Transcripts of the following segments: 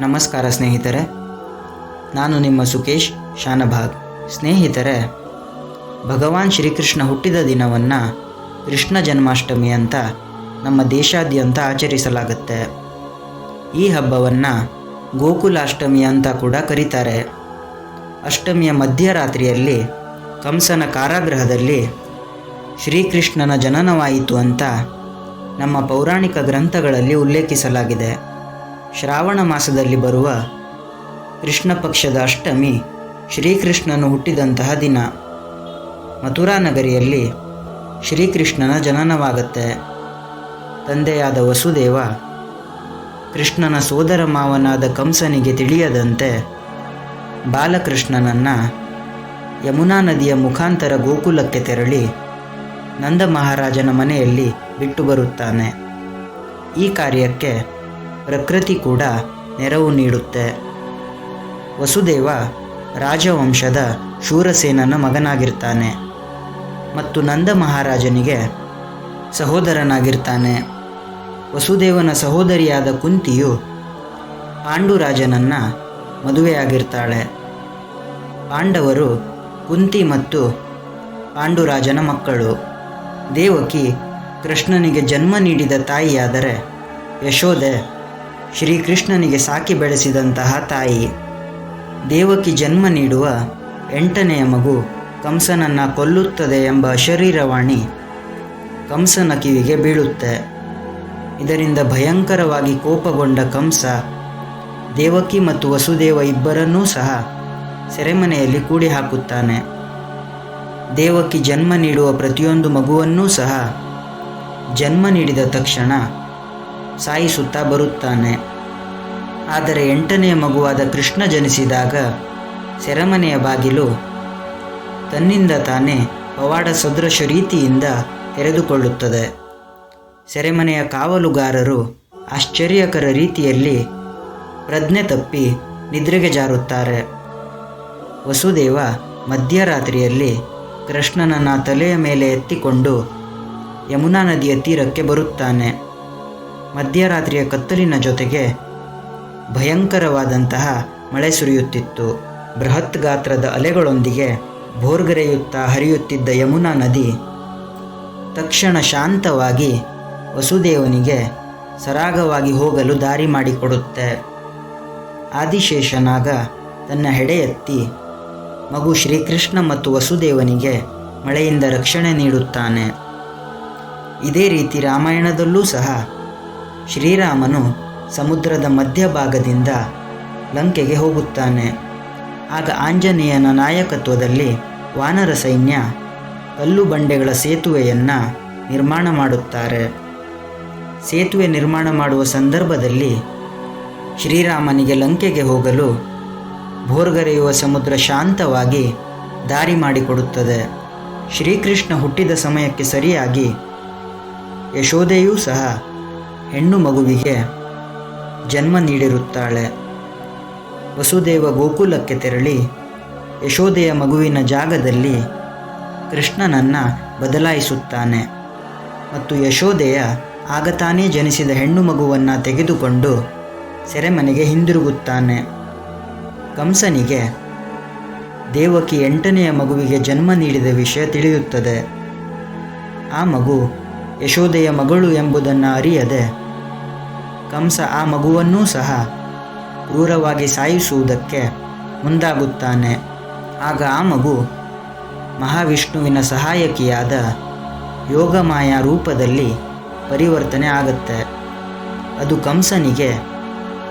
ನಮಸ್ಕಾರ ಸ್ನೇಹಿತರೆ. ನಾನು ನಿಮ್ಮ ಸುಕೇಶ್ ಶಾನಭಾಗ್. ಸ್ನೇಹಿತರೆ, ಭಗವಾನ್ ಶ್ರೀಕೃಷ್ಣ ಹುಟ್ಟಿದ ದಿನವನ್ನು ಕೃಷ್ಣ ಜನ್ಮಾಷ್ಟಮಿ ಅಂತ ನಮ್ಮ ದೇಶಾದ್ಯಂತ ಆಚರಿಸಲಾಗುತ್ತೆ. ಈ ಹಬ್ಬವನ್ನು ಗೋಕುಲಾಷ್ಟಮಿ ಅಂತ ಕೂಡ ಕರೀತಾರೆ. ಅಷ್ಟಮಿಯ ಮಧ್ಯರಾತ್ರಿಯಲ್ಲಿ ಕಂಸನ ಕಾರಾಗೃಹದಲ್ಲಿ ಶ್ರೀಕೃಷ್ಣನ ಜನನವಾಯಿತು ಅಂತ ನಮ್ಮ ಪೌರಾಣಿಕ ಗ್ರಂಥಗಳಲ್ಲಿ ಉಲ್ಲೇಖಿಸಲಾಗಿದೆ. ಶ್ರಾವಣ ಮಾಸದಲ್ಲಿ ಬರುವ ಕೃಷ್ಣ ಪಕ್ಷದ ಅಷ್ಟಮಿ ಶ್ರೀಕೃಷ್ಣನು ಹುಟ್ಟಿದಂತಹ ದಿನ. ಮಥುರಾ ನಗರಿಯಲ್ಲಿ ಶ್ರೀಕೃಷ್ಣನ ಜನನವಾಗತ್ತೆ. ತಂದೆಯಾದ ವಸುದೇವ ಕೃಷ್ಣನ ಸೋದರ ಮಾವನಾದ ಕಂಸನಿಗೆ ತಿಳಿಯದಂತೆ ಬಾಲಕೃಷ್ಣನನ್ನು ಯಮುನಾ ನದಿಯ ಮುಖಾಂತರ ಗೋಕುಲಕ್ಕೆ ತೆರಳಿ ನಂದ ಮಹಾರಾಜನ ಮನೆಯಲ್ಲಿ ಬಿಟ್ಟು ಬರುತ್ತಾನೆ. ಈ ಕಾರ್ಯಕ್ಕೆ ಪ್ರಕೃತಿ ಕೂಡ ನೆರವು ನೀಡುತ್ತೆ. ವಸುದೇವ ರಾಜವಂಶದ ಶೂರಸೇನನ ಮಗನಾಗಿರ್ತಾನೆ ಮತ್ತು ನಂದ ಮಹಾರಾಜನಿಗೆ ಸಹೋದರನಾಗಿರ್ತಾನೆ. ವಸುದೇವನ ಸಹೋದರಿಯಾದ ಕುಂತಿಯು ಪಾಂಡುರಾಜನನ್ನು ಮದುವೆಯಾಗಿರ್ತಾಳೆ. ಪಾಂಡವರು ಕುಂತಿ ಮತ್ತು ಪಾಂಡುರಾಜನ ಮಕ್ಕಳು. ದೇವಕಿ ಕೃಷ್ಣನಿಗೆ ಜನ್ಮ ನೀಡಿದ ತಾಯಿಯಾದರೆ ಯಶೋದೆ ಶ್ರೀಕೃಷ್ಣನಿಗೆ ಸಾಕಿ ಬೆಳೆಸಿದಂತಹ ತಾಯಿ. ದೇವಕಿ ಜನ್ಮ ನೀಡುವ ಎಂಟನೆಯ ಮಗು ಕಂಸನನ್ನು ಕೊಲ್ಲುತ್ತದೆ ಎಂಬ ಶರೀರವಾಣಿ ಕಂಸನ ಕಿವಿಗೆ ಬೀಳುತ್ತೆ. ಇದರಿಂದ ಭಯಂಕರವಾಗಿ ಕೋಪಗೊಂಡ ಕಂಸ, ದೇವಕಿ ಮತ್ತು ವಸುದೇವ ಇಬ್ಬರನ್ನೂ ಸಹ ಸೆರೆಮನೆಯಲ್ಲಿ ಕೂಡಿ ಹಾಕುತ್ತಾನೆ ದೇವಕಿ ಜನ್ಮ ನೀಡುವ ಪ್ರತಿಯೊಂದು ಮಗುವನ್ನೂ ಸಹ ಜನ್ಮ ನೀಡಿದ ತಕ್ಷಣ ಸಾಯಿಸುತ್ತಾ ಬರುತ್ತಾನೆ. ಆದರೆ ಎಂಟನೆಯ ಮಗುವಾದ ಕೃಷ್ಣ ಜನಿಸಿದಾಗ ಸೆರೆಮನೆಯ ಬಾಗಿಲು ತನ್ನಿಂದ ತಾನೇ ಪವಾಡ ಸದೃಶ ರೀತಿಯಿಂದ ತೆರೆದುಕೊಳ್ಳುತ್ತದೆ. ಸೆರೆಮನೆಯ ಕಾವಲುಗಾರರು ಆಶ್ಚರ್ಯಕರ ರೀತಿಯಲ್ಲಿ ಪ್ರಜ್ಞೆ ತಪ್ಪಿ ನಿದ್ರೆಗೆ ಜಾರುತ್ತಾರೆ. ವಸುದೇವ ಮಧ್ಯರಾತ್ರಿಯಲ್ಲಿ ಕೃಷ್ಣನನ್ನ ತಲೆಯ ಮೇಲೆ ಎತ್ತಿಕೊಂಡು ಯಮುನಾ ನದಿಯ ತೀರಕ್ಕೆ ಬರುತ್ತಾನೆ. ಮಧ್ಯರಾತ್ರಿಯ ಕತ್ತಲಿನ ಜೊತೆಗೆ ಭಯಂಕರವಾದಂತಹ ಮಳೆ ಸುರಿಯುತ್ತಿತ್ತು. ಬೃಹತ್ ಗಾತ್ರದ ಅಲೆಗಳೊಂದಿಗೆ ಭೋರ್ಗರೆಯುತ್ತಾ ಹರಿಯುತ್ತಿದ್ದ ಯಮುನಾ ನದಿ ತಕ್ಷಣ ಶಾಂತವಾಗಿ ವಸುದೇವನಿಗೆ ಸರಾಗವಾಗಿ ಹೋಗಲು ದಾರಿ ಮಾಡಿಕೊಡುತ್ತೆ. ಆದಿಶೇಷನಾಗ ತನ್ನ ಹೆಡೆಯತ್ತಿ ಮಗು ಶ್ರೀಕೃಷ್ಣ ಮತ್ತು ವಸುದೇವನಿಗೆ ಮಳೆಯಿಂದ ರಕ್ಷಣೆ ನೀಡುತ್ತಾನೆ. ಇದೇ ರೀತಿ ರಾಮಾಯಣದಲ್ಲೂ ಸಹ ಶ್ರೀರಾಮನು ಸಮುದ್ರದ ಮಧ್ಯಭಾಗದಿಂದ ಲಂಕೆಗೆ ಹೋಗುತ್ತಾನೆ. ಆಗ ಆಂಜನೇಯನ ನಾಯಕತ್ವದಲ್ಲಿ ವಾನರ ಸೈನ್ಯ ಕಲ್ಲು ಬಂಡೆಗಳ ಸೇತುವೆಯನ್ನು ನಿರ್ಮಾಣ ಮಾಡುತ್ತಾರೆ. ಸೇತುವೆ ನಿರ್ಮಾಣ ಮಾಡುವ ಸಂದರ್ಭದಲ್ಲಿ ಶ್ರೀರಾಮನಿಗೆ ಲಂಕೆಗೆ ಹೋಗಲು ಭೋರ್ಗರೆಯುವ ಸಮುದ್ರ ಶಾಂತವಾಗಿ ದಾರಿ ಮಾಡಿಕೊಡುತ್ತದೆ. ಶ್ರೀಕೃಷ್ಣ ಹುಟ್ಟಿದ ಸಮಯಕ್ಕೆ ಸರಿಯಾಗಿ ಯಶೋಧೆಯೂ ಸಹ ಹೆಣ್ಣು ಮಗುವಿಗೆ ಜನ್ಮ ನೀಡಿರುತ್ತಾಳೆ. ವಸುದೇವ ಗೋಕುಲಕ್ಕೆ ತೆರಳಿ ಯಶೋದೆಯ ಮಗುವಿನ ಜಾಗದಲ್ಲಿ ಕೃಷ್ಣನನ್ನು ಬದಲಾಯಿಸುತ್ತಾನೆ. ಮತ್ತು ಯಶೋದೆಯ ಆಗತಾನೇ ಜನಿಸಿದ ಹೆಣ್ಣು ಮಗುವನ್ನು ತೆಗೆದುಕೊಂಡು ಸೆರೆಮನೆಗೆ ಹಿಂದಿರುಗುತ್ತಾನೆ. ಕಂಸನಿಗೆ ದೇವಕಿ ಎಂಟನೆಯ ಮಗುವಿಗೆ ಜನ್ಮ ನೀಡಿದ ವಿಷಯ ತಿಳಿಯುತ್ತದೆ. ಆ ಮಗು ಯಶೋದೆಯ ಮಗಳು ಎಂಬುದನ್ನು ಅರಿಯದೆ ಕಂಸ ಆ ಮಗುವನ್ನೂ ಸಹ ಕ್ರೂರವಾಗಿ ಸಾಯಿಸುವುದಕ್ಕೆ ಮುಂದಾಗುತ್ತಾನೆ. ಆಗ ಆ ಮಗು ಮಹಾವಿಷ್ಣುವಿನ ಸಹಾಯಕಿಯಾದ ಯೋಗಮಾಯ ರೂಪದಲ್ಲಿ ಪರಿವರ್ತನೆ ಆಗುತ್ತೆ. ಅದು ಕಂಸನಿಗೆ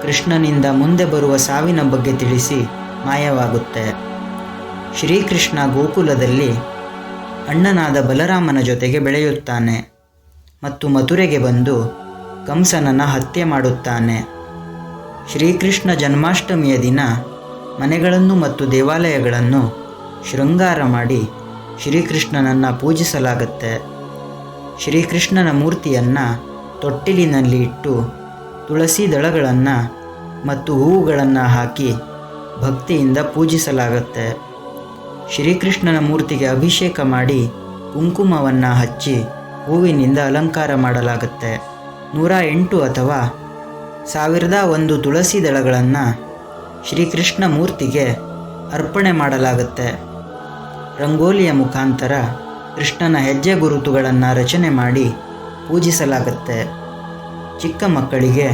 ಕೃಷ್ಣನಿಂದ ಮುಂದೆ ಬರುವ ಸಾವಿನ ಬಗ್ಗೆ ತಿಳಿಸಿ ಮಾಯವಾಗುತ್ತೆ. ಶ್ರೀಕೃಷ್ಣ ಗೋಕುಲದಲ್ಲಿ ಅಣ್ಣನಾದ ಬಲರಾಮನ ಜೊತೆಗೆ ಬೆಳೆಯುತ್ತಾನೆ. ಮತ್ತು ಮಥುರೆಗೆ ಬಂದು ಕಂಸನನ್ನು ಹತ್ಯೆ ಮಾಡುತ್ತಾನೆ. ಶ್ರೀಕೃಷ್ಣ ಜನ್ಮಾಷ್ಟಮಿಯ ದಿನ ಮನೆಗಳನ್ನು ಮತ್ತು ದೇವಾಲಯಗಳನ್ನು ಶೃಂಗಾರ ಮಾಡಿ ಶ್ರೀಕೃಷ್ಣನನ್ನು ಪೂಜಿಸಲಾಗುತ್ತೆ. ಶ್ರೀಕೃಷ್ಣನ ಮೂರ್ತಿಯನ್ನು ತೊಟ್ಟಿಲಿನಲ್ಲಿ ಇಟ್ಟು ತುಳಸಿ ದಳಗಳನ್ನು ಮತ್ತು ಹೂವುಗಳನ್ನು ಹಾಕಿ ಭಕ್ತಿಯಿಂದ ಪೂಜಿಸಲಾಗುತ್ತೆ. ಶ್ರೀಕೃಷ್ಣನ ಮೂರ್ತಿಗೆ ಅಭಿಷೇಕ ಮಾಡಿ ಕುಂಕುಮವನ್ನು ಹಚ್ಚಿ ಹೂವಿನಿಂದ ಅಲಂಕಾರ ಮಾಡಲಾಗುತ್ತೆ. ನೂರ ಎಂಟು ಅಥವಾ ಸಾವಿರದ ಒಂದು ತುಳಸಿ ದಳಗಳನ್ನು ಶ್ರೀಕೃಷ್ಣ ಮೂರ್ತಿಗೆ ಅರ್ಪಣೆ ಮಾಡಲಾಗುತ್ತೆ. ರಂಗೋಲಿಯ ಮುಖಾಂತರ ಕೃಷ್ಣನ ಹೆಜ್ಜೆ ಗುರುತುಗಳನ್ನು ರಚನೆ ಮಾಡಿ ಪೂಜಿಸಲಾಗುತ್ತೆ. ಚಿಕ್ಕ ಮಕ್ಕಳಿಗೆ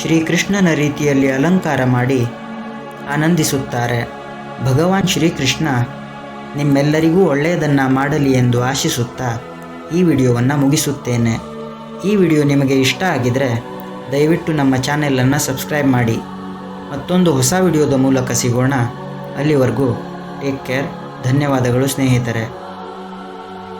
ಶ್ರೀಕೃಷ್ಣನ ರೀತಿಯಲ್ಲಿ ಅಲಂಕಾರ ಮಾಡಿ ಆನಂದಿಸುತ್ತಾರೆ. ಭಗವಾನ್ ಶ್ರೀಕೃಷ್ಣ ನಿಮ್ಮೆಲ್ಲರಿಗೂ ಒಳ್ಳೆಯದನ್ನು ಮಾಡಲಿ ಎಂದು ಆಶಿಸುತ್ತಾ ಈ ವಿಡಿಯೋವನ್ನು ಮುಗಿಸುತ್ತೇನೆ. ಈ ವಿಡಿಯೋ ನಿಮಗೆ ಇಷ್ಟ ಆಗಿದ್ರೆ ದಯವಿಟ್ಟು ನಮ್ಮ ಚಾನೆಲನ್ನು ಸಬ್ಸ್ಕ್ರೈಬ್ ಮಾಡಿ ಮತ್ತೊಂದು ಹೊಸ ವಿಡಿಯೋದ ಮೂಲಕ ಸಿಗೋಣ. ಅಲ್ಲಿವರೆಗೂ ಟೇಕ್ ಕೇರ್ ಧನ್ಯವಾದಗಳು ಸ್ನೇಹಿತರೆ.